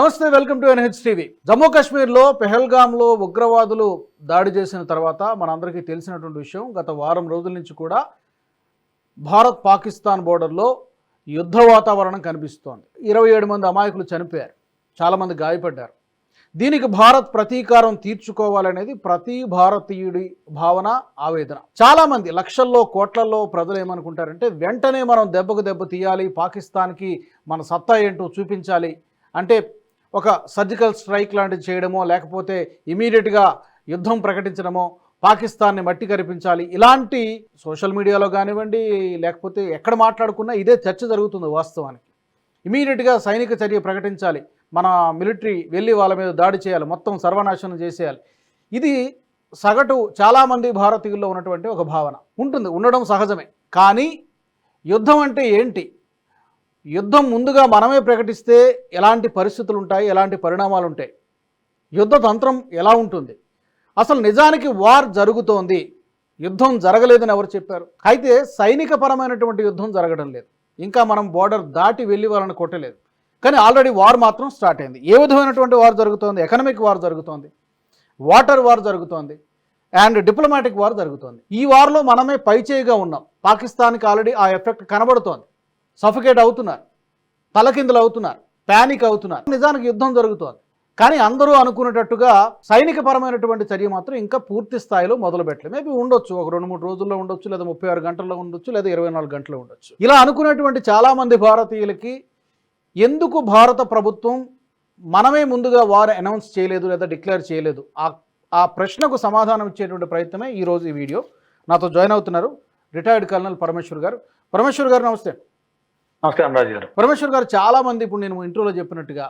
నమస్తే welcome to NH TV Jammu కాశ్మీర్లో పెహల్గామ్లో ఉగ్రవాదులు దాడి చేసిన తర్వాత మనందరికీ తెలిసినటువంటి విషయం గత వారం రోజుల నుంచి కూడా భారత్ పాకిస్తాన్ బోర్డర్లో యుద్ధ వాతావరణం కనిపిస్తోంది. ఇరవై ఏడు మంది అమాయకులు చనిపోయారు. చాలామంది గాయపడ్డారు. దీనికి భారత్ ప్రతీకారం తీర్చుకోవాలనేది ప్రతి భారతీయుడి భావన ఆవేదన. చాలామంది లక్షల్లో కోట్లల్లో ప్రజలు ఏమనుకుంటారంటే వెంటనే మనం దెబ్బకు దెబ్బ తీయాలి పాకిస్తాన్కి మన సత్తా ఏంటో చూపించాలి అంటే ఒక సర్జికల్ స్ట్రైక్ లాంటిది చేయడమో లేకపోతే ఇమీడియట్గా యుద్ధం ప్రకటించడమో పాకిస్తాన్ని మట్టి కరిపించాలి. ఇలాంటి సోషల్ మీడియాలో కానివ్వండి లేకపోతే ఎక్కడ మాట్లాడుకున్నా ఇదే చర్చ జరుగుతుంది వాస్తవానికి. ఇమీడియట్గా సైనిక చర్య ప్రకటించాలి. మన మిలిటరీ వెళ్ళి వాళ్ళ మీద దాడి చేయాలి. మొత్తం సర్వనాశనం చేసేయాలి. ఇది సగటు చాలామంది భారతీయుల్లో ఉన్నటువంటి ఒక భావన. ఉంటుంది. ఉండడం సహజమే. కానీ యుద్ధం అంటే ఏంటి? యుద్ధం ముందుగా మనమే ప్రకటిస్తే ఎలాంటి పరిస్థితులు ఉంటాయి ఎలాంటి పరిణామాలు ఉంటాయి యుద్ధ తంత్రం ఎలా ఉంటుంది? అసలు నిజానికి వార్ జరుగుతోంది. యుద్ధం జరగలేదని ఎవరు చెప్పారు? అయితే సైనికపరమైనటువంటి యుద్ధం జరగడం లేదు. ఇంకా మనం బోర్డర్ దాటి వెళ్ళి వాళ్ళని కొట్టలేదు. కానీ ఆల్రెడీ వార్ మాత్రం స్టార్ట్ అయింది. ఏ విధమైనటువంటి వార్ జరుగుతోంది? ఎకనామిక్ వార్ జరుగుతోంది. వాటర్ వార్ జరుగుతోంది. అండ్ డిప్లొమాటిక్ వార్ జరుగుతోంది. ఈ వార్లో మనమే పైచేయిగా ఉన్నాం. పాకిస్తాన్కి ఆల్రెడీ ఆ ఎఫెక్ట్ కనబడుతోంది. సఫికేట్ అవుతున్నారు తలకిందులు అవుతున్నారు ప్యానిక్ అవుతున్నారు. నిజానికి యుద్ధం జరుగుతోంది. కానీ అందరూ అనుకునేటట్టుగా సైనిక పరమైనటువంటి చర్య మాత్రం ఇంకా పూర్తి స్థాయిలో మొదలుపెట్టలేదు మేబీ ఉండొచ్చు ఒక రెండు మూడు రోజుల్లో ఉండొచ్చు లేదా ముప్పై ఆరు గంటల్లో ఉండొచ్చు లేదా ఇరవై నాలుగు గంటల్లో ఉండొచ్చు. ఇలా అనుకునేటువంటి చాలామంది భారతీయులకి ఎందుకు భారత ప్రభుత్వం మనమే ముందుగా వారు అనౌన్స్ చేయలేదు లేదా డిక్లేర్ చేయలేదు? ఆ ఆ ప్రశ్నకు సమాధానం ఇచ్చేటువంటి ప్రయత్నమే ఈరోజు ఈ వీడియో. నాతో జాయిన్ అవుతున్నారు రిటైర్డ్ కల్నల్ పరమేశ్వర్ గారు. పరమేశ్వర్ గారు నమస్తే. నమస్కారం రాజు గారు. పరమేశ్వర్ గారు చాలామంది ఇప్పుడు నేను ఇంట్రోలో చెప్పినట్టుగా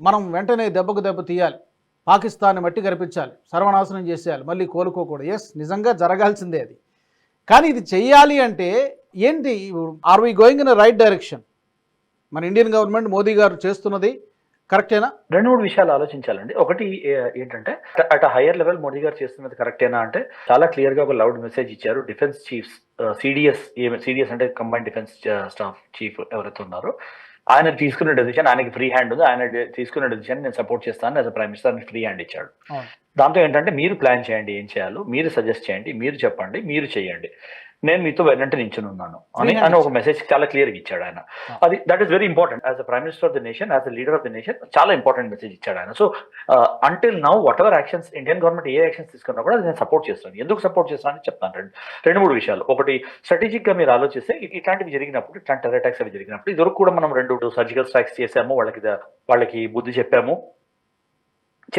మనం వెంటనే దెబ్బకు దెబ్బ తీయాలి పాకిస్తాన్ని మట్టి కరిపించాలి సర్వనాశనం చేసేయాలి మళ్ళీ కోలుకోకూడదు. ఎస్ నిజంగా జరగాల్సిందే అది. కానీ ఇది చెయ్యాలి అంటే ఏంటి are we going in right direction మన ఇండియన్ గవర్నమెంట్ మోదీ గారు చేస్తున్నది కరెక్టేనా? రెండు మూడు విషయాలు ఆలోచించాలండి. ఒకటి ఏంటంటే అట్ హైయర్ లెవెల్ మోడీ గారు చేస్తున్నది కరెక్టేనా అంటే చాలా క్లియర్గా ఒక లౌడ్ మెసేజ్ ఇచ్చారు. డిఫెన్స్ చీఫ్స్ సిడిఎస్ సిడిఎస్ అంటే కంబైన్ డిఫెన్స్ స్టాఫ్ చీఫ్ ఎవరైతే ఉన్నారో ఆయన తీసుకున్న డెసిషన్ ఆయనకి ఫ్రీ హ్యాండ్ ఉంది. ఆయన తీసుకున్న డెసిషన్ నేను సపోర్ట్ చేస్తాను. As prime minister free hand ఇచ్చాడు. దాంతో ఏంటంటే మీరు ప్లాన్ చేయండి ఏం చేయాలో మీరు సజెస్ట్ చేయండి మీరు చెప్పండి మీరు చేయండి. నేను మీతో వెంటనే నించుని ఉన్నాను అని అని ఒక మెసేజ్ చాలా క్లియర్గా ఇచ్చాడు ఆయన. అది that is very important as a prime minister of the nation as a leader of the nation చాలా ఇంపార్టెంట్ మెసేజ్ ఇచ్చాడు ఆయన. So until now what ever actions Indian government A actions తీసుకున్నా కూడా అది నేను సపోర్ట్ చేస్తాను. ఎందుకు సపోర్ట్ చేస్తానని చెప్తాను. రెండు రెండు మూడు విషయాలు. ఒకటి స్ట్రాటజిక్గా మీరు ఆలోచిస్తే ఇట్లాంటివి జరిగినప్పుడు ఇట్లాంటి టెర్రర్ అటాక్స్ అవి జరిగినప్పుడు ఇదివరకు కూడా మనం రెండు సర్జికల్ స్ట్రైక్స్ చేసాము వాళ్ళకి వాళ్ళకి బుద్ధి చెప్పాము.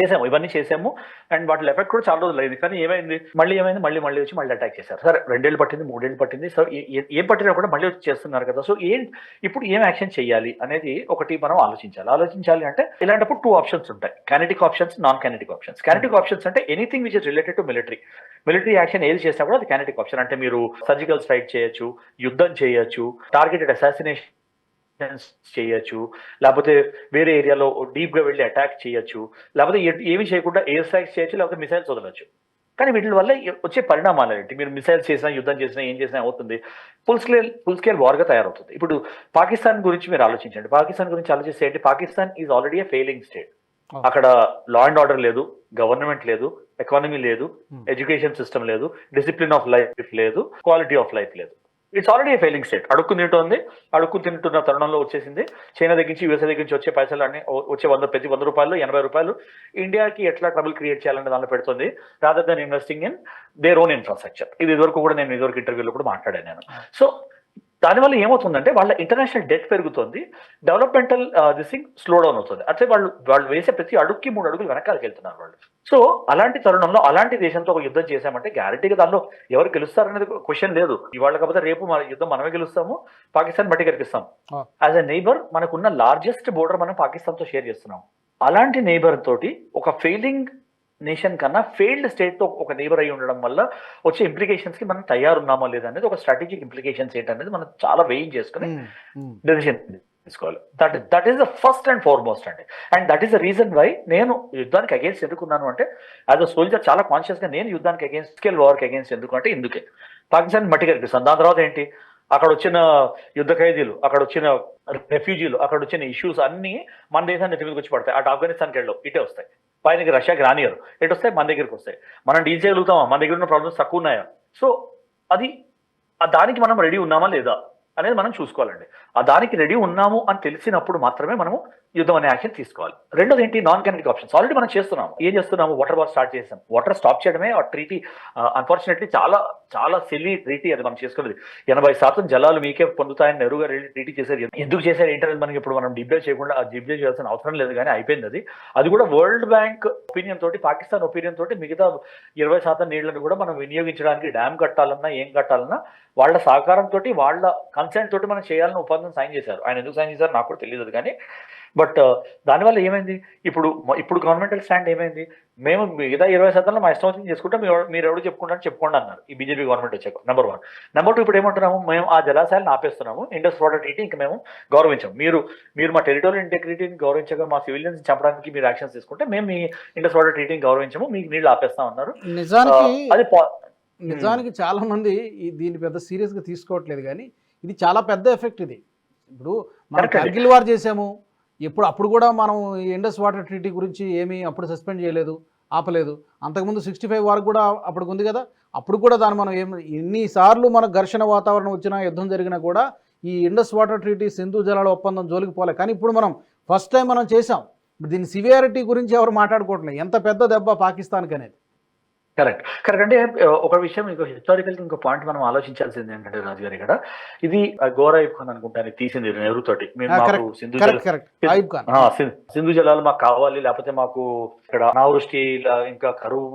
చేసాము ఇవన్నీ చేసాము. అండ్ వాటి ఎఫెక్ట్ కూడా చాలా రోజులు అయింది కానీ ఏమైంది? మళ్ళీ ఏమైంది? మళ్ళీ మళ్ళీ వచ్చి మళ్ళీ అటాక్ చేశారు. సరే రెండేళ్ళు పట్టింది మూడేళ్ళు పట్టింది. సో ఏ- పట్టినా కూడా మళ్ళీ వచ్చి చేస్తున్నారు కదా. సో ఏం ఇప్పుడు ఏం యాక్షన్ చేయాలి అనేది ఒకటి మనం ఆలోచించాలి. ఆలోచించాలి అంటే ఇలాంటప్పుడు టూ ఆప్షన్స్ ఉంటాయి. Kinetic options non kinetic options kinetic options అంటే anything which is related to military military action ఏది చేసినా కూడా అది కెనెటిక్ ఆప్షన్ అంటే మీరు సర్జికల్ స్ట్రైక్ చేయొచ్చు యుద్ధం చేయొచ్చు టార్గెటెడ్ అసాసినేషన్ చేయొచ్చు లేకపోతే వేరే ఏరియాలో డీప్గా వెళ్ళి అటాక్ చేయొచ్చు లేకపోతే ఏమీ చేయకుండా ఎయిర్ స్ట్రైక్స్ చేయొచ్చు లేకపోతే మిసైల్స్ వదలొచ్చు. కానీ వీటి వల్ల వచ్చే పరిణామాలు ఏంటి? మీరు మిసైల్స్ చేసినా యుద్ధం చేసినా ఏం చేసినా అవుతుంది. ఫుల్ స్కేల్ ఫుల్ స్కేల్ వార్గా తయారవుతుంది. ఇప్పుడు పాకిస్తాన్ గురించి మీరు ఆలోచించండి. పాకిస్తాన్ గురించి ఆలోచిస్తే ఏంటి? Pakistan is already a failing state. అక్కడ లా అండ్ ఆర్డర్ లేదు గవర్నమెంట్ లేదు ఎకానమీ లేదు. ఎడ్యుకేషన్ సిస్టమ్ లేదు డిసిప్లిన్ ఆఫ్ లైఫ్ లేదు క్వాలిటీ ఆఫ్ లైఫ్ లేదు. ఇట్స్ ఆల్రెడీ ఫెయిలింగ్ స్టేట్ అడుక్కు తింటుంది అడుక్కు తింటున్న తరుణంలో వచ్చేసింది. చైనా దగ్గర నుంచి యూఎస్ఏ దగ్గర నుంచి వచ్చే పైసలు అన్ని వచ్చే వంద ప్రతి వంద రూపాయలు ఎనభై రూపాయలు. ఇండియాకి ఎట్లా ట్రబుల్ క్రియేట్ చేయాలనే దానిలో పెడుతుంది. Rather than investing in their own infrastructure ఇది ఇదివరకు కూడా నేను ఇదివరకు ఇంటర్వ్యూలో కూడా మాట్లాడాను నేను. సో దానివల్ల ఏమవుతుందంటే వాళ్ళ ఇంటర్నేషనల్ డెట్ పెరుగుతుంది. Developmental this thing slow down అవుతుంది. అంటే వాళ్ళు వాళ్ళు వేసే ప్రతి అడుగుకి మూడు అడుగులు వెనకాలకి వెళ్తున్నారు వాళ్ళు. సో అలాంటి తరుణంలో అలాంటి దేశంతో ఒక యుద్ధం చేశామంటే గ్యారంటీగా దానిలో ఎవరు గెలుస్తారనేది క్వశ్చన్ లేదు. ఇవాళ కాకపోతే రేపు మన యుద్ధం మనమే గెలుస్తాము పాకిస్తాన్ బట్టి కనిపిస్తాం. యాజ్ అ నైబర్ మనకున్న లార్జెస్ట్ బోర్డర్ మనం పాకిస్తాన్తో షేర్ చేస్తున్నాం. అలాంటి నైబర్ తోటి ఒక ఫెయిలింగ్ నేషన్ కన్నా ఫెయిల్డ్ స్టేట్తో ఒక నేబర్ అయి ఉండడం వల్ల వచ్చే ఇంప్లికేషన్స్కి మనం తయారున్నామా లేదా అనేది ఒక స్ట్రాటజిక్ ఇంప్లికేషన్స్ ఏంటనేది మనం చాలా వెయిన్ చేసుకుని. డెసిషన్ తీసుకోవాలి. That that is the first and foremost అండి. And that is the reason why నేను యుద్ధానికి అగేన్స్ట్ ఎందుకున్నాను అంటే యాజ్ అ సోల్జర్ చాలా కాన్షియస్గా నేను యుద్ధానికి అగేన్స్ట్ స్కేల్ వార్కి అగేన్స్ట్ ఎందుకు అంటే ఇందుకే. పాకిస్తాన్ మట్టి కనిపిస్తాను దాని తర్వాత ఏంటి? అక్కడ వచ్చిన యుద్ధ ఖైదీలు అక్కడ వచ్చిన రెఫ్యూజీలు అక్కడ వచ్చిన ఇష్యూస్ అన్ని మన దేశాన్ని మీదకి వచ్చి పడతాయి. అటు ఆఫ్ఘనిస్తాన్కి వెళ్ళవు ఇటే వస్తాయి. పైనకి రష్యాకి రానియరు ఎటు వస్తాయి? మన దగ్గరికి వస్తాయి. మనం డీల్ చేయగలుగుతామా? మన దగ్గర ఉన్న ప్రాబ్లమ్స్ తక్కువ ఉన్నాయా? సో అది దానికి మనం రెడీ ఉన్నామా లేదా? అనేది మనం చూసుకోవాలండి. ఆ దానికి రెడీ ఉన్నాము అని తెలిసినప్పుడు మాత్రమే మనము యుద్ధం అనే యాక్షన్ తీసుకోవాలి. రెండోది ఏంటి? నాన్ కెనటిక్ ఆప్షన్స్ ఆల్రెడీ మనం చేస్తున్నాము. ఏం చేస్తున్నాము? వాటర్ వార్ స్టార్ట్ చేసాం. వాటర్ స్టాప్ చేయడమే ఆ ట్రీటీ అన్ఫార్చునేట్లీ చాలా చాలా సిల్లీ ట్రీటీ అది మనం చేసుకున్నది. ఎనభై శాతం జలాలు మీకే పొందుతాయని నెరుగా వెళ్ళి ట్రీటీ చేశారు. ఎందుకు చేశారు? ఏంటనేది మనకి ఇప్పుడు మనం డిబేట్ చేయకుండా డిబేట్ చేయాల్సిన అవసరం లేదు కానీ అయిపోయింది అది. అది కూడా వరల్డ్ బ్యాంక్ ఒపీనియన్ తోటి పాకిస్తాన్ ఒపీనియన్ తోటి మిగతా ఇరవై శాతం నీళ్ళను కూడా మనం వినియోగించడానికి డ్యామ్ కట్టాలన్నా ఏం కట్టాలన్నా వాళ్ళ సహకారంతో వాళ్ళ కన్సెంట్ తోటి మనం చేయాలని ఒప్పందం సైన్ చేశారు. ఆయన ఎందుకు సైన్ చేశారు నాకు కూడా తెలియదు కానీ బట్ దానివల్ల ఏమైంది? ఇప్పుడు ఇప్పుడు గవర్నమెంటల్ స్టాండ్ ఏమైంది? మేము మిగతా ఇరవై శాతంలో మా ఇష్టం వచ్చింది చేసుకుంటాం మీరు ఎవరు- మీరు ఎవరు చెప్పుకుంటారు చెప్పుకోండి అన్నారు ఈ బీజేపీ గవర్నమెంట్ వచ్చాక. నెంబర్ వన్ నెంబర్ టూ ఇప్పుడు ఏమంటున్నాము? మేము ఆ జలాశయాలను ఆపేస్తున్నాము. ఇండస్ వాటర్ ట్రీటీ ఇంకా మేము గౌరవించాం మీరు మీరు మా టెరిటోరియల్ ఇంటెగ్రిటీని గౌరవించగా మా సివిలియన్స్ చంపడానికి మీరు యాక్షన్స్ తీసుకుంటే మేము మీ ఇండస్ వాటర్ ట్రీటీని గౌరవించము. మీకు నీళ్ళు ఆపేస్తాం అన్నారు. నిజానికి ఆ, అది నిజానికి చాలా మంది దీన్ని పెద్ద సీరియస్గా తీసుకోవట్లేదు కానీ ఇది చాలా పెద్ద ఎఫెక్ట్ ఇది. ఇప్పుడు మనం. కార్గిల్ వార్ చేసాము. ఎప్పుడు అప్పుడు కూడా మనం ఈ ఇండస్ వాటర్ ట్రీటీ గురించి ఏమీ అప్పుడు సస్పెండ్ చేయలేదు ఆపలేదు. అంతకుముందు సిక్స్టీ ఫైవ్ వరకు కూడా అప్పుడు ఉంది కదా. అప్పుడు కూడా దాన్ని మనం ఏం ఎన్నిసార్లు మనకు ఘర్షణ వాతావరణం వచ్చినా యుద్ధం జరిగినా కూడా ఈ ఇండస్ వాటర్ ట్రీటీ సింధు జలాల ఒప్పందం జోలికి పోలే. కానీ ఇప్పుడు మనం ఫస్ట్ టైం మనం చేసాం దీని సివియారిటీ గురించి ఎవరు మాట్లాడుకోవట్లేదు. ఎంత పెద్ద దెబ్బ పాకిస్తాన్కి అనేది. కరెక్ట్. కరెక్ట్. అంటే ఒక విషయం ఇంకో హిస్టారికల్ ఇంకో పాయింట్ మనం ఆలోచించాల్సింది ఏంటంటే రాజు గారు ఇక్కడ ఇది ఆ, గోరా ఖాన్ అనుకుంటాను తీసింది నెహ్రూ తోటి. మేము సింధు సింధు జలాలు మాకు కావాలి లేకపోతే మాకు ఇక్కడ అనావృష్టి ఇంకా కరువు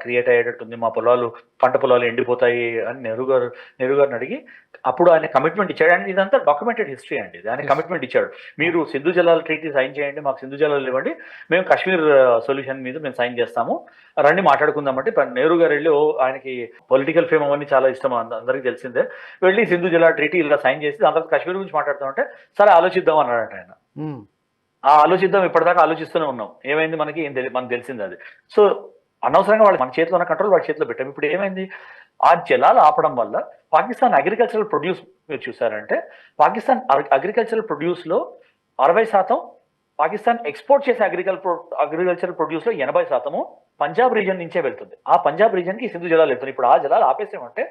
క్రియేట్ అయ్యేటట్టుంది మా పొలాలు పంట పొలాలు ఎండిపోతాయి అని నెహ్రూ గారు నెహ్రూ గారిని అడిగి అప్పుడు ఆయన కమిట్మెంట్ ఇచ్చాడు. అండ్ ఇదంతా డాక్యుమెంటెడ్ హిస్టరీ అండి. ఆయన. కమిట్మెంట్ ఇచ్చాడు. మీరు సింధు జలాల ట్రీటీ సైన్ చేయండి మాకు సింధు జలాలు ఇవ్వండి మేము కాశ్మీర్ సొల్యూషన్ మీద మేము సైన్ చేస్తాము. రండి మాట్లాడుకుందామంటే ఇప్పుడు నెహ్రూ గారు వెళ్ళి ఆయనకి పొలిటికల్ ఫేమ్ అవన్నీ చాలా ఇష్టం అంద- అందరికీ తెలిసిందే. వెళ్ళి సింధు జలాల ట్రీటీ ఇలా సైన్ చేసి దాని తర్వాత కాశ్మీర్ గురించి మాట్లాడుతామంటే సరే ఆలోచిద్దాం అన్నాడట ఆయన. ఉమ్. ఆ ఆలోచిద్దాం ఇప్పటిదాకా ఆలోచిస్తూనే ఉన్నాం. ఏమైంది మనకి? ఏం మనకు తెలిసింది అది. సో అనవసరంగా వాళ్ళు మన చేతిలో ఉన్న కంట్రోల్ వాళ్ళ చేతిలో పెట్టాం. ఇప్పుడు ఏమైంది? ఆ జలాలు ఆపడం వల్ల పాకిస్తాన్ అగ్రికల్చరల్ ప్రొడ్యూస్ మీరు చూసారంటే పాకిస్తాన్ అగ్రికల్చరల్ ప్రొడ్యూస్లో అరవై శాతం పాకిస్తాన్ ఎక్స్పోర్ట్ చేసే అగ్రికల్ అగ్రికల్చరల్ ప్రొడ్యూస్లో ఎనభై శాతము పంజాబ్ రీజన్ నుంచే వెళ్తుంది. ఆ పంజాబ్ రీజన్కి సింధు జలాలు వెళ్తుంది ఇప్పుడు ఆ జలాలు ఆపేసామంటే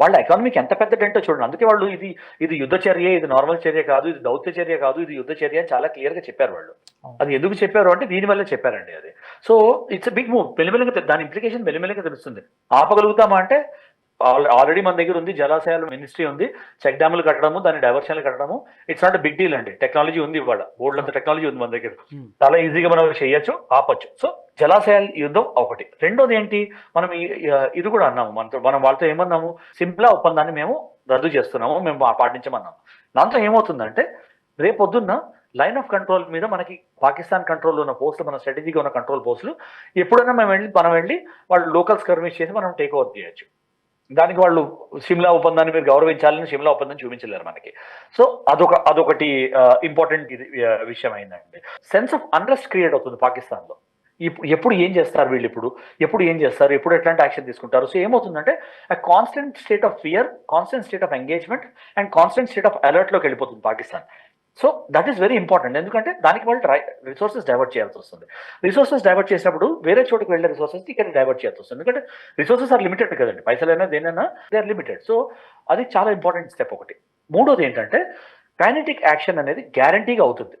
వాళ్ళ ఎకానమీకి ఎంత పెద్ద డెంటో చూడండి. అందుకే వాళ్ళు ఇది ఇది యుద్ధ చర్య ఇది నార్మల్ చర్య కాదు ఇది దౌత్య చర్య కాదు ఇది యుద్ధ చర్య అని చాలా క్లియర్గా చెప్పారు వాళ్ళు. అది ఎందుకు చెప్పారు అంటే దీని వల్ల చెప్పారండి అది. సో ఇట్స్ బిగ్ మూవ్ మెల్లిమెల్లిగా తె- దాని ఇంప్లికేషన్ మెల్లిమెల్లిగా తెలుస్తుంది. ఆపగలుగుతామా అంటే ఆల్రెడీ మన దగ్గర ఉంది జలాశయాల మినిస్ట్రీ ఉంది చెక్ డ్యాములు కట్టడము దాని డైవర్షన్లు కట్టడము. ఇట్స్ నాట్ బిగ్ డీల్ అండి. టెక్నాలజీ ఉంది ఇవాళ. బోర్డు అంత టెక్నాలజీ ఉంది మన దగ్గర. Hmm. చాలా ఈజీగా మనం చేయొచ్చు ఆపొచ్చు. సో జలాశయాల యుద్ధం ఒకటి. రెండోది ఏంటి? మనం ఇది కూడా అన్నాము. మనతో మనం వాళ్ళతో ఏమన్నాము? సింప్లా ఒప్పందాన్ని మేము రద్దు చేస్తున్నాము మేము పాటించమన్నాము. దాంతో ఏమవుతుందంటే రేపొద్దున్న లైన్ ఆఫ్ కంట్రోల్ మీద మనకి పాకిస్తాన్ కంట్రోల్ ఉన్న పోస్టులు మన స్ట్రాటజీగా ఉన్న కంట్రోల్ పోస్టులు ఎప్పుడైనా మేము వెళ్ళి మనం వెళ్ళి వాళ్ళు లోకల్ స్కర్మిష్ చేసి మనం టేక్ ఓవర్ చేయొచ్చు. దానికి వాళ్ళు సిమ్లా ఒప్పందాన్ని మీరు గౌరవించాలని సిమ్లా ఒప్పందం చూపించలేరు మనకి. సో అదొక అదొకటి ఇంపార్టెంట్ విషయం అయిందండి. సెన్స్ ఆఫ్ అన్రెస్ట్ క్రియేట్ అవుతుంది పాకిస్తాన్లో ఇప్పుడు ఎప్పుడు ఏం చేస్తారు వీళ్ళు ఇప్పుడు? ఎప్పుడు ఏం చేస్తారు? ఎప్పుడు ఎట్లాంటి యాక్షన్ తీసుకుంటారు? సో ఏమవుతుందంటే ఆ constant state of fear constant state of engagement and constant state of అలర్ట్లోకి వెళ్ళిపోతుంది Pakistan. So that is very important ఎందుకంటే దానికి వాళ్ళు రిసోర్సెస్ డైవర్ట్ చేయాల్సి వస్తుంది. రిసోర్సెస్ డైవర్ట్ చేసినప్పుడు వేరే చోటుకు వెళ్ళే రిసోర్సెస్ ఇక్కడ డైవర్ట్ చేయాల్సి వస్తుంది. ఎందుకంటే రిసోర్సెస్ ఆర్ లిమిటెడ్ కదండి. పైసలైనా దేనైనా దే ఆర్ లిమిటెడ్ సో అది చాలా ఇంపార్టెంట్ స్టెప్ ఒకటి. మూడోది ఏంటంటే కైనటిక్ యాక్షన్ అనేది గ్యారంటీగా అవుతుంది.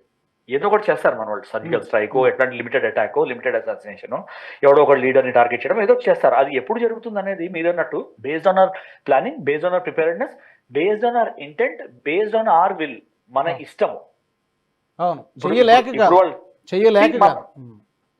ఏదో ఒకటి చేస్తారు మన వాళ్ళు. సర్జికల్ స్ట్రైక్ ఎట్లాంటి లిమిటెడ్ అటాక్ లిమిటెడ్ అసాసినేషన్ ఎవడో ఒక లీడర్ని టార్గెట్ చేయడం ఏదో ఒకటి చేస్తారు. అది ఎప్పుడు జరుగుతుంది అనేది మీరు అన్నట్టు based on our planning based on our preparedness based on our intent based on our will మన. ఇష్టము. అవును. చెయ్యలేక చెయ్యలేక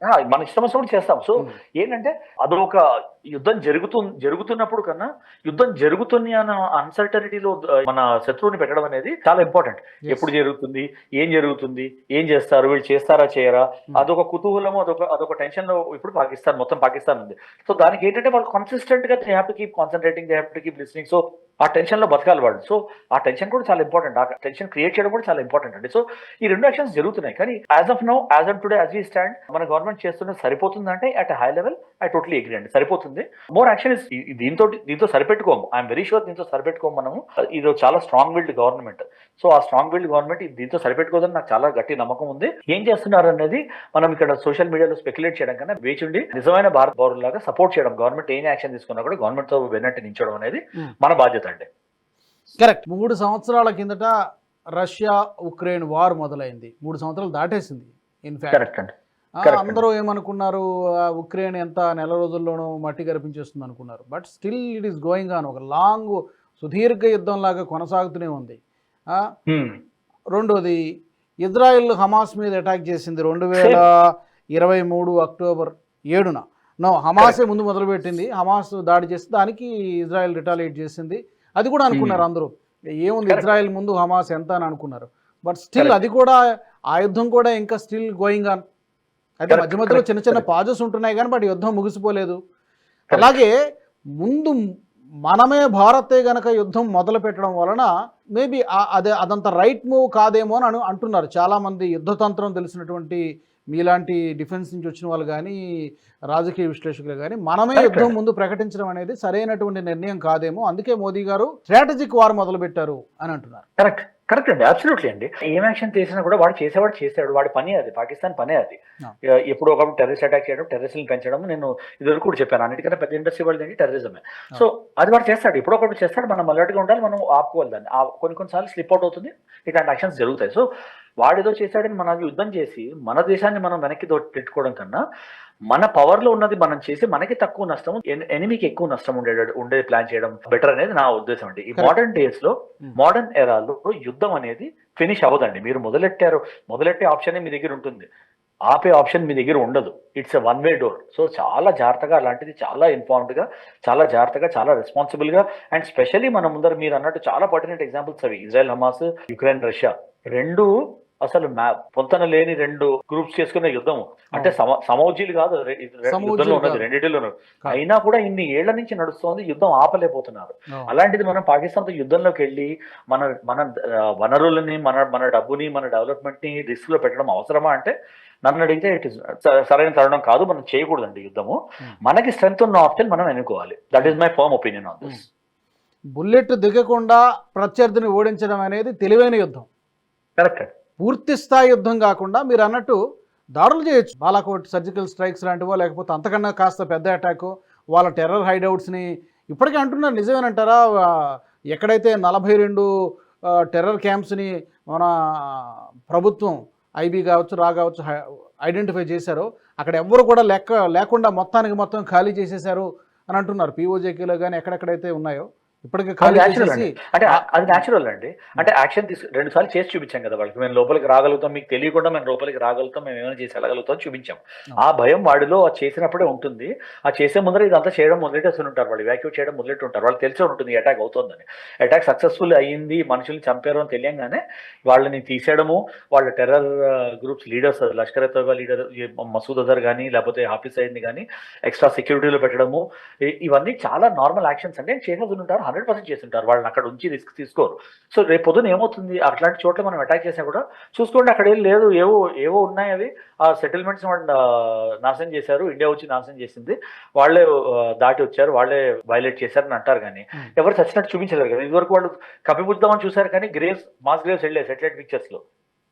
మన ఇష్టం వచ్చినప్పుడు చేస్తాం. సో. ఏంటంటే అదొక యుద్ధం జరుగుతు జరుగుతున్నప్పుడు కన్నా యుద్ధం జరుగుతుంది అన్న అన్సర్టనిటీలో మన శత్రువుని పెట్టడం అనేది చాలా ఇంపార్టెంట్. ఎప్పుడు జరుగుతుంది? ఏం జరుగుతుంది? ఏం చేస్తారు? వీళ్ళు చేస్తారా? చేయరా. అదొక కుతూహలము అదొక అదొక టెన్షన్లో ఇప్పుడు పాకిస్తాన్ మొత్తం పాకిస్తాన్ ఉంది. సో దానికి ఏంటంటే వాళ్ళు కన్సిస్టెంట్గా they have to keep concentrating they have to keep listening so ఆ టెన్షన్లో బతకాలి వాళ్ళు సో ఆ టెన్షన్ కూడా చాలా ఇంపార్టెంట్ ఆ టెన్షన్ క్రియేట్ చేయడం కూడా చాలా ఇంపార్టెంట్ అండి. సో ఈ రెండు యాక్షన్స్ జరుగుతున్నాయి. కానీ as of now as of today as we stand మన గవర్నమెంట్ చేస్తున్న సరిపోతుందంటే at high level I totally agree అండి. సరిపోతుంది. మోర్ యాక్షన్ ఇస్ దీంతో దీంతో సరిపెట్టుకోము. ఐఎమ్ వెరీ షూర్ దీంతో సరిపెట్టుకోము మనము. ఇది చాలా స్ట్రాంగ్ విల్డ్ గవర్నమెంట్ సో ఆ స్ట్రాంగ్ విల్డ్ గవర్నమెంట్ దీంతో సరిపెట్టుకోదని నాకు చాలా గట్టి నమ్మకం ఉంది. ఏం చేస్తున్నారు అనేది మనం ఇక్కడ సోషల్ మీడియాలో స్పెక్యులేట్ చేయడం కన్నా వేచి ఉండి నిజమైన భారత పౌరులాగా సపోర్ట్ చేయడం గవర్నమెంట్ ఏం యాక్షన్ తీసుకున్నా కూడా గవర్నమెంట్తో వెన్నట్టు నించడం అనేది Hmm. మన బాధ్యత అండి. కరెక్ట్ మూడు సంవత్సరాల కిందట రష్యా ఉక్రెయిన్ వార్ మొదలైంది. మూడు సంవత్సరాలు దాటేసింది. ఇన్ఫాక్ట్ కరెక్ట్ అండి. అందరూ ఏమనుకున్నారు? ఆ, ఉక్రెయిన్ ఎంత నెల రోజుల్లోనూ మట్టి గరిపించేస్తుంది అనుకున్నారు. But still it is going on ఒక లాంగ్ సుదీర్ఘ యుద్ధం లాగా కొనసాగుతూనే ఉంది. ఆ, Hmm. రెండోది ఇజ్రాయెల్ హమాస్ మీద అటాక్ చేసింది రెండు వేల ఇరవై మూడు అక్టోబర్ ఏడున. నో హమాసే ముందు మొదలుపెట్టింది. హమాస్ దాడి చేసి దానికి ఇజ్రాయెల్ రిటాలియేట్ చేసింది. అది కూడా అనుకున్నారు అందరూ. ఏముంది. ఇజ్రాయెల్ ముందు హమాస్ ఎంత అని అనుకున్నారు. But still. అది కూడా ఆ యుద్ధం కూడా ఇంకా స్టిల్ గోయింగ్ ఆన్ అయితే Correct, మధ్య మధ్యలో చిన్న చిన్న. పాజెస్ ఉంటున్నాయి కానీ బట్ యుద్ధం ముగిసిపోలేదు. అలాగే ముందు మనమే భారతే గనక యుద్ధం మొదలు పెట్టడం వలన మేబీ అదే అదంత రైట్ మూవ్ కాదేమో అని అను- అంటున్నారు చాలామంది యుద్ధతంత్రం తెలిసినటువంటి మీలాంటి డిఫెన్స్ నుంచి వచ్చిన వాళ్ళు కానీ రాజకీయ విశ్లేషకులు కానీ మనమే. యుద్ధం ముందు ప్రకటించడం అనేది సరైనటువంటి నిర్ణయం కాదేమో. అందుకే మోదీ గారు స్ట్రాటజిక్ వార్ మొదలు పెట్టారు అని అంటున్నారు. కరెక్ట్ కరెక్ట్ అండి. అబ్సల్యూట్లీ అండి. ఏం యాక్షన్ చేసినా కూడా వాడు చేసేవాడు చేసాడు వాడి పని అది. పాకిస్తాన్ పనే అది. ఎప్పుడు ఒకప్పుడు టెర్రరిస్ట్ అటాక్ చేయడం టెర్రరిస్ట్ని పెంచడం నేను ఇదివరకు కూడా చెప్పాను. అన్నిటికన్నా పెద్ద ఇండస్ట్రీ వాళ్ళది ఏంటి? టెర్రరిజమే సో అది వాడు చేస్తాడు. ఎప్పుడో ఒకటి చేస్తాడు. మనం అలర్ట్గా ఉండాలి. మనం ఆపుకోవాలి దాన్ని. కొన్ని కొన్నిసార్లు స్లిప్ అవుట్ అవుతుంది. ఇట్లాంటి యాక్షన్స్ జరుగుతాయి. సో వాడేదో చేశాడని మనం యుద్ధం చేసి మన దేశాన్ని మనం వెనక్కి పెట్టుకోవడం కన్నా మన పవర్లో ఉన్నది మనం చేసి మనకి తక్కువ నష్టం ఎనిమికి ఎక్కువ నష్టం ఉండే ఉండే ప్లాన్ చేయడం బెటర్ అనేది నా ఉద్దేశం అండి. ఈ. మోడర్న్ డేస్లో Hmm. మోడర్న్ ఎరాలో యుద్ధం అనేది ఫినిష్ అవ్వదండి. మీరు మొదలెట్టారు మొదలెట్టే ఆప్షన్ మీ దగ్గర ఉంటుంది. ఆపే ఆప్షన్ మీ దగ్గర ఉండదు. It's a one way door so చాలా జాగ్రత్తగా అలాంటిది చాలా ఇన్ఫార్మ్డ్గా చాలా జాగ్రత్తగా చాలా రెస్పాన్సిబుల్గా అండ్ స్పెషల్లీ మన ముందర మీరు అన్నట్టు చాలా పర్టినెంట్ ఎగ్జాంపుల్స్ అవి. Israel Hamas Ukraine Russia. రెండు అసలు పొంతన లేని రెండు గ్రూప్స్ చేసుకున్న యుద్ధం అంటే సమ సమౌజీలు కాదు యుద్ధంలో ఉన్నది. రెండింటిలోనూ. అయినా కూడా ఇన్ని ఏళ్ళ నుంచి నడుస్తోంది యుద్ధం ఆపలేకపోతున్నారు. అలాంటిది మనం పాకిస్తాన్తో యుద్ధంలోకి వెళ్ళి మన మన వనరులని మన మన డబ్బుని మన డెవలప్మెంట్ని రిస్క్లో పెట్టడం అవసరమా అంటే నన్ను అడిగితే ఇట్ ఇస్ సరైన తరుణం కాదు మనం చేయకూడదండి యుద్ధము. మనకి స్ట్రెంత్ ఉన్న ఆప్షన్ మనం ఎన్నుకోవాలి. That is my firm opinion on this bullet దిగకుండా ప్రత్యర్థిని ఓడించడం అనేది తెలివైన యుద్ధం. కరెక్ట్ పూర్తి స్థాయి యుద్ధం కాకుండా మీరు అన్నట్టు దాడులు చేయొచ్చు. బాలాకోట్ సర్జికల్ స్ట్రైక్స్ లాంటివో లేకపోతే అంతకన్నా కాస్త పెద్ద అటాక్ వాళ్ళ టెర్రర్ హైడౌట్స్ని ఇప్పటికీ అంటున్నారు. నిజమేనంటారా? ఎక్కడైతే నలభై రెండు టెర్రర్ క్యాంప్స్ని మన ప్రభుత్వం ఐబీ కావచ్చు రా కావచ్చు ఐడెంటిఫై చేశారో అక్కడ ఎవ్వరు కూడా లెక్క లేకుండా మొత్తానికి మొత్తం ఖాళీ చేసేశారు అని అంటున్నారు. పీఓజేకేలో కానీ ఎక్కడెక్కడైతే ఉన్నాయో ఇప్పటికే అంటే అది న్యాచురల్ అండి. అంటే యాక్షన్ తీసు రెండు సార్లు చేసి చూపించాం కదా వాళ్ళకి. మేము లోపలికి రాగలుగుతాం మీకు తెలియకుండా మేము లోపలికి రాగలుగుతాం మేము ఏమైనా చేసి వెళ్ళగలుగుతాం చూపించాం. ఆ భయం వాడిలో అది చేసినప్పుడే ఉంటుంది. ఆ చేసే ముందర ఇదంతా చేయడం మొదలెట్టేసి ఉంటారు. వాళ్ళు వ్యాక్యూట్ చేయడం మొదలెట్టి ఉంటారు వాళ్ళు తెలిసే ఉంటుంది అటాక్ అవుతుందని. అటాక్ సక్సెస్ఫుల్ అయ్యింది మనుషుల్ని చంపారు అని తెలియంగానే వాళ్ళని తీసేయడము వాళ్ళ terror groups leaders Lashkar Taiba leader Masood Azhar కానీ లేకపోతే హాఫీజ్ సైడ్ని కానీ ఎక్స్ట్రా సెక్యూరిటీలో పెట్టడము ఇవన్నీ చాలా నార్మల్ యాక్షన్స్ అంటే చేసేది ఉంటారు. హండ్రెడ్ పర్సెంట్ చేస్తుంటారు. వాళ్ళని అక్కడ ఉంచి రిస్క్ తీసుకోరు. సో రేపు పొద్దున ఏమవుతుంది? అట్లాంటి చోట్ల మనం అటాక్ చేసినా కూడా చూసుకోండి అక్కడ ఏం లేదు. ఏవో ఏవో ఉన్నాయి అవి. ఆ సెటిల్మెంట్స్ నాశనం చేశారు. ఇండియా వచ్చి నాశనం చేసింది. వాళ్ళే దాటి వచ్చారు. వాళ్ళే వైలేట్ చేశారని అంటారు కానీ. ఎవరు చచ్చినట్టు చూపించలేరు కదా. ఇదివరకు వాళ్ళు కప్పిపుద్దామని చూశారు కానీ గ్రేవ్స్ మాస్ గ్రేవ్స్ వెళ్ళే సెటిలైట్ పిక్చర్స్లో.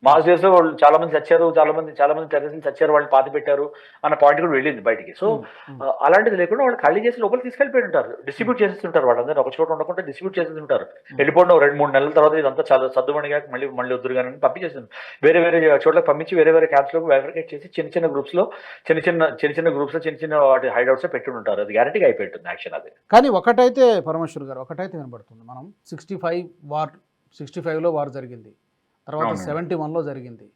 మాస్ గ్రేవ్స్లో వాళ్ళు చాలా మంది చచ్చారు చాలా మంది చాలా మంది టెర్రరిస్టులు చచ్చారు వాళ్ళు పాతి పెట్టారు అన్న పాయింట్ కూడా వెళ్ళింది బయటికి. సో అలాంటిది లేకుండా వాళ్ళు ఖాళీ చేసి లోపలికి తీసుకెళ్ళిపోయి ఉంటారు. డిస్ట్రిబ్యూట్ చేసేస్తుంటారు వాళ్ళందరూ ఒక చోట ఉండకుండా డిస్ట్రిబ్యూట్ చేసేస్తుంటారు. వెళ్ళిపోండి ఒక రెండు మూడు నెలల తర్వాత ఇదంతా చాలా సర్దుమణిగా మళ్ళీ మళ్ళీ వద్దురు కానీ పంపించేస్తుంది వేరే వేరే చోట్ల పంపించి వేరే వేరే క్యాంప్స్లో వైబ్రికేట్ చేసి చిన్న చిన్న గ్రూప్స్లో చిన్న చిన్న చిన్న చిన్న గ్రూప్స్లో చిన్న చిన్న వాటి హైడౌట్స్ పెట్టి ఉంటారు అది గ్యారంటీగా అయిపోయి ఉంటుంది యాక్షన్ అది. కానీ ఒకటైతే పరమేశ్వర్ గారు ఒకటైతే వినబడుతుంది మనం సిక్స్టీ ఫైవ్ వార్ సిక్స్టీ ఫైవ్లో వార్ జరిగింది. తర్వాత. సెవెంటీ వన్లో జరిగింది.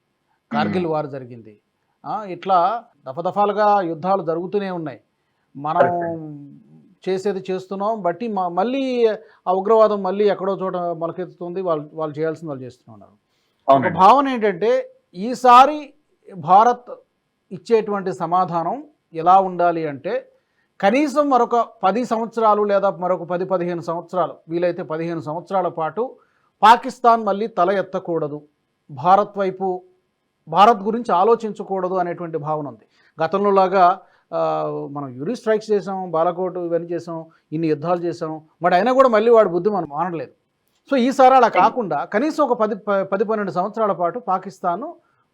కార్గిల్ వార్ జరిగింది. ఇట్లా దఫదఫాలుగా యుద్ధాలు జరుగుతూనే ఉన్నాయి. మనం చేసేది చేస్తున్నాం బట్టి మళ్ళీ ఆ ఉగ్రవాదం మళ్ళీ ఎక్కడో చోట మొలకెత్తుతుంది వాళ్ళు వాళ్ళు చేయాల్సింది వాళ్ళు చేస్తున్నారు ఒక భావన ఏంటంటే ఈసారి భారత్ ఇచ్చేటువంటి సమాధానం ఎలా ఉండాలి అంటే కనీసం మరొక పది సంవత్సరాలు లేదా మరొక పది పదిహేను సంవత్సరాలు వీలైతే పదిహేను సంవత్సరాల పాటు పాకిస్తాన్ మళ్ళీ తల ఎత్తకూడదు. భారత్ వైపు భారత్ గురించి ఆలోచించకూడదు అనేటువంటి భావన ఉంది. గతంలో లాగా మనం యురి స్ట్రైక్స్ చేసాం బాలకోట్ ఇవన్నీ చేసాం ఇన్ని యుద్ధాలు చేసాం బట్ అయినా కూడా మళ్ళీ వాడి బుద్ధి మనం మానలేదు సో ఈసారి అలా కాకుండా కనీసం ఒక పది ప- పది పన్నెండు సంవత్సరాల పాటు పాకిస్తాన్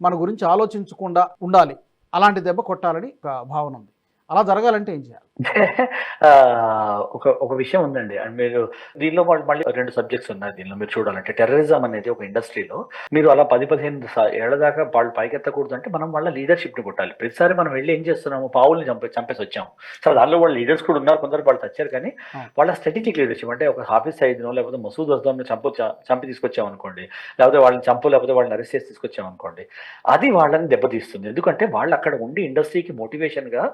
మన గురించి ఆలోచించకుండా ఉండాలి. అలాంటి దెబ్బ కొట్టాలని భావన ఉంది. అలా జరగాలంటే ఏం చేయాలి? ఒక ఒక విషయం ఉందండి. అండ్ మీరు దీనిలో వాళ్ళు మళ్ళీ రెండు సబ్జెక్ట్స్ ఉన్నాయి దీనిలో. మీరు చూడాలంటే టెర్రరిజం అనేది ఒక ఇండస్ట్రీలో మీరు అలా పది పదిహేను ఏళ్ళ దాకా వాళ్ళు పైకెత్తకూడదు అంటే మనం వాళ్ళ లీడర్షిప్ని కొట్టాలి. ప్రతిసారి మనం వెళ్ళి ఏం చేస్తున్నాము? పావుల్ని చంపే చంపేసి వచ్చాము. సరే దానిలో వాళ్ళ లీడర్స్ కూడా ఉన్నారు. కొందరు వాళ్ళు తెచ్చారు కానీ. వాళ్ళ స్ట్రాటజిక్ లీడర్షిప్ అంటే ఒక హాఫీస్ సైడ్నో లేకపోతే మసూద్ అజ్దాంని చంపు చంపి తీసుకొచ్చాం అనుకోండి. లేకపోతే వాళ్ళని చంపు లేకపోతే వాళ్ళని అరెస్ట్ చేసి తీసుకొచ్చాం అనుకోండి. అది వాళ్ళని దెబ్బతీస్తుంది. ఎందుకంటే వాళ్ళు అక్కడ ఉండి ఇండస్ట్రీకి మోటివేషన్గా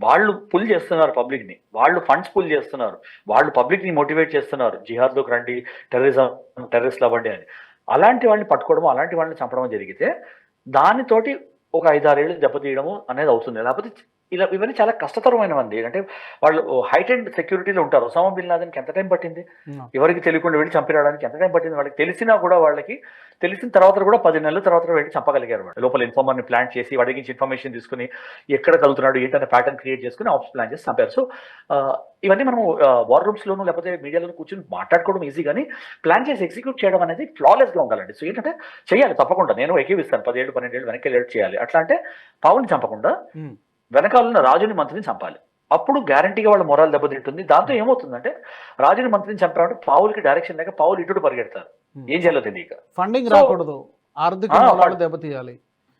వాళ్ళు పుల్ చేస్తున్నారు. పబ్లిక్ని. వాళ్ళు ఫండ్స్ పుల్ చేస్తున్నారు. వాళ్ళు పబ్లిక్ని మోటివేట్ చేస్తున్నారు. జిహాద్లోకి రండి టెర్రరిజం టెర్రరిస్ట్ అవ్వండి అని. అలాంటి వాళ్ళని పట్టుకోవడం అలాంటి వాళ్ళని చంపడం జరిగితే దానితోటి ఒక ఐదారేళ్ళు దెబ్బతీయడము అనేది అవుతుంది. లేకపోతే ఇలా ఇవన్నీ చాలా కష్టతరమైనవండి. అంటే వాళ్ళు హైట్ అండ్ సెక్యూరిటీలో ఉంటారు. ఒసామా బిన్ లాదెన్కి ఎంత టైం పట్టింది? ఎవరికి తెలియకుండా వెళ్ళి చంపిరాడానికి ఎంత టైం పట్టింది? వాళ్ళకి తెలిసినా కూడా వాళ్ళకి తెలిసిన తర్వాత కూడా పది నెలల తర్వాత వెళ్ళి చంపగలిగారు వాళ్ళు. లోపల ఇన్ఫార్మర్ని ప్లాన్ చేసి వాడి నుంచి ఇన్ఫర్మేషన్ తీసుకుని ఎక్కడ కలుగుతున్నాడు ఏంటనే ప్యాటర్న్ క్రియేట్ చేసుకుని ఆప్స్ ప్లాన్ చేసి చంపారు. సో ఇవన్నీ మనము వార్ రూమ్స్లోను లేకపోతే మీడియాలో కూర్చొని మాట్లాడుకోవడం ఈజీ కానీ ప్లాన్ చేసి ఎగ్జిక్యూట్ చేయడం అనేది flawless గా ఉండాలండి. సో ఏంటంటే చేయాలి తప్పకుండా. నేను ఎక్కివిస్తాను పదిహేడు పన్నెండేళ్ళు వెనక్కి లేట్ చేయాలి. అట్లా అంటే పావుని చంపకుండా ఉమ్. వెనకాల ఉన్న రాజుని మంత్రిని చంపాలి. అప్పుడు గ్యారంటీగా వాళ్ళ మొరాలు దెబ్బతింటుంది. దాంతో ఏమవుతుందంటే రాజుని మంత్రిని చంపాలంటే పావులకి డైరెక్షన్ లేక పావులు ఇటు పరిగెడతారు. ఏం చేయాలో తెలియక. ఫండింగ్ రాకూడదు. ఆర్థిక ఆ, మూలాలు ఫండ్- దెబ్బతీయాలి.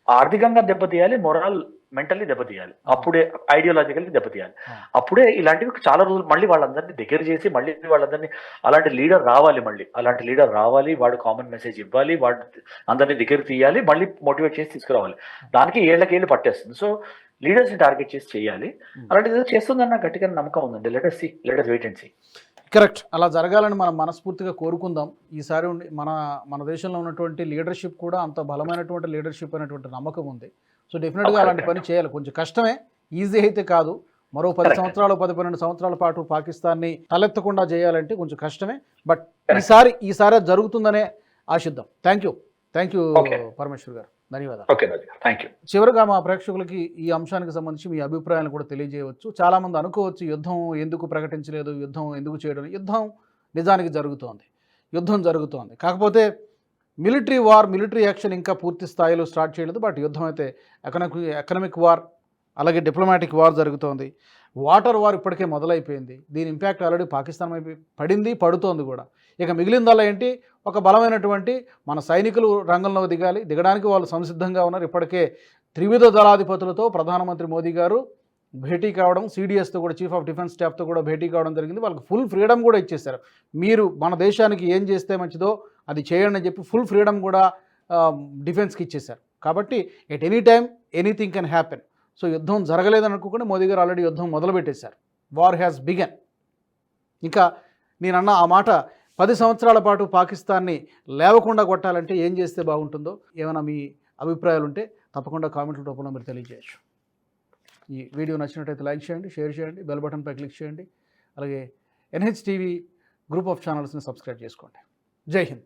ఆర్థికంగా దెబ్బతీయాలి మొరాల్ మెంటల్లీ దెబ్బతీయాలి. అప్పుడే ఐడియాలజికల్లీ దెబ్బతీయాలి. అప్పుడే ఇలాంటివి చాలా రోజులు మళ్ళీ వాళ్ళందరినీ దగ్గర చేసి మళ్ళీ వాళ్ళందరినీ అలాంటి లీడర్ రావాలి మళ్ళీ. అలాంటి లీడర్ రావాలి వాడు కామన్ మెసేజ్ ఇవ్వాలి వాడు అందరినీ దగ్గర తీయాలి మళ్ళీ మోటివేట్ చేసి తీసుకురావాలి. దానికి ఏళ్ళకేళ్ళు పట్టేస్తుంది. సో లీడర్స్ టార్గెట్ చేసి చేయాలి. Hmm. అలాంటిది ఏదో చేస్తుందన్న గట్టిగా నమ్మకం ఉందండి. Let us see let us wait and see correct అలా జరగాలని మనం మనస్ఫూర్తిగా కోరుకుందాం. ఈసారి ఉండి మన మన దేశంలో ఉన్నటువంటి లీడర్షిప్ కూడా అంత బలమైనటువంటి లీడర్షిప్ అనేటువంటి నమ్మకం ఉంది. సో డెఫినెట్గా. అలాంటి పని చేయాలి. కొంచెం కష్టమే. ఈజీ అయితే కాదు. మరో పది. సంవత్సరాలు పది పన్నెండు సంవత్సరాల పాటు పాకిస్తాన్ని తలెత్తకుండా చేయాలంటే కొంచెం కష్టమే. బట్. ఈసారి ఈసారి జరుగుతుందనే ఆశిద్దాం. Thank you thank you. Parameshwar garu. ధన్యవాదాలు. ఓకే థ్యాంక్ యూ చివరిగా మా ప్రేక్షకులకి ఈ అంశానికి సంబంధించి మీ అభిప్రాయాలను కూడా తెలియజేయవచ్చు. చాలామంది అనుకోవచ్చు యుద్ధం ఎందుకు ప్రకటించలేదు యుద్ధం ఎందుకు చేయడం యుద్ధం నిజానికి జరుగుతోంది యుద్ధం జరుగుతోంది. కాకపోతే మిలిటరీ వార్ మిలిటరీ యాక్షన్ ఇంకా పూర్తి స్థాయిలో స్టార్ట్ చేయలేదు బట్ యుద్ధం అయితే ఎకనామిక్ ఎకనామిక్ వార్ అలాగే డిప్లొమాటిక్ వార్ జరుగుతోంది. వాటర్ వార్ ఇప్పటికే మొదలైపోయింది. దీని ఇంపాక్ట్ ఆల్రెడీ పాకిస్తాన్ వైపు పడింది పడుతోంది కూడా. ఇక మిగిలిందల్లా ఏంటి? ఒక బలమైనటువంటి మన సైనికులు రంగంలో దిగాలి. దిగడానికి వాళ్ళు సంసిద్ధంగా ఉన్నారు. ఇప్పటికే త్రివిధ దళాధిపతులతో ప్రధానమంత్రి మోదీ గారు భేటీ కావడం సిడిఎస్తో కూడా చీఫ్ ఆఫ్ డిఫెన్స్ స్టాఫ్తో కూడా భేటీ కావడం జరిగింది. వాళ్ళకి ఫుల్ ఫ్రీడమ్ కూడా ఇచ్చేశారు. మీరు మన దేశానికి ఏం చేస్తే మంచిదో అది చేయండి అని చెప్పి ఫుల్ ఫ్రీడమ్ కూడా డిఫెన్స్కి ఇచ్చేశారు. కాబట్టి at any time anything can happen so యుద్ధం జరగలేదని అనుకోకుండా మోదీ గారు ఆల్రెడీ యుద్ధం మొదలుపెట్టేశారు. వార్ హ్యాస్ బిగన్ ఇంకా నేనన్న ఆ మాట పది సంవత్సరాల పాటు పాకిస్తాన్ని లేవకుండా కొట్టాలంటే ఏం చేస్తే బాగుంటుందో ఏమైనా మీ అభిప్రాయాలు ఉంటే తప్పకుండా కామెంట్ల రూపంలో మీరు తెలియజేయచ్చు. ఈ వీడియో నచ్చినట్టయితే లైక్ చేయండి షేర్ చేయండి బెల్ బటన్పై క్లిక్ చేయండి. అలాగే ఎన్హెచ్ టీవీ గ్రూప్ ఆఫ్ ఛానల్స్ని సబ్స్క్రైబ్ చేసుకోండి. జై హింద్.